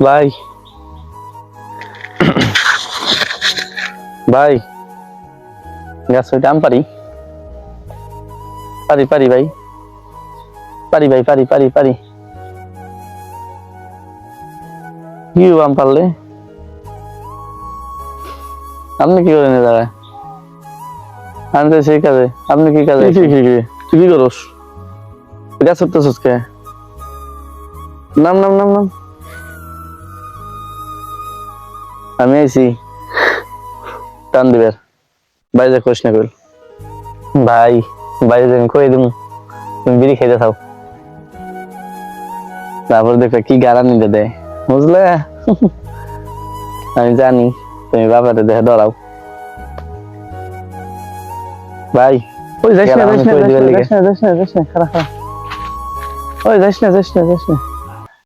ভাই। ভাই। গাছ হইতে আম পারি পারি পারি ভাই। পারি ভাই পারি পারি পারি কি আম পারলে আপনি কি করেন জায়গায়? আমি তো সেই কাজে। আপনি কি কাজে? কি কি কি? তুই কি করস? গাছ উঠতেছিস কে? নাম নাম নাম নাম। আমি আইছি। টান দিবের। বাইরে কোশ না কইল। ভাই বাইরে আমি কই দিমু? তুমি বিড়ি খাইতে থাও। তারপর দেখবে কি গারা নিতে দেয়। বুঝলে? আমি জানি তুমি বাবারে দেখে ডরাও ভাই ওই যাইস না যাইস না যাইস না যাইস না যাইস না ওই যাইস না যাইস না যাইস না।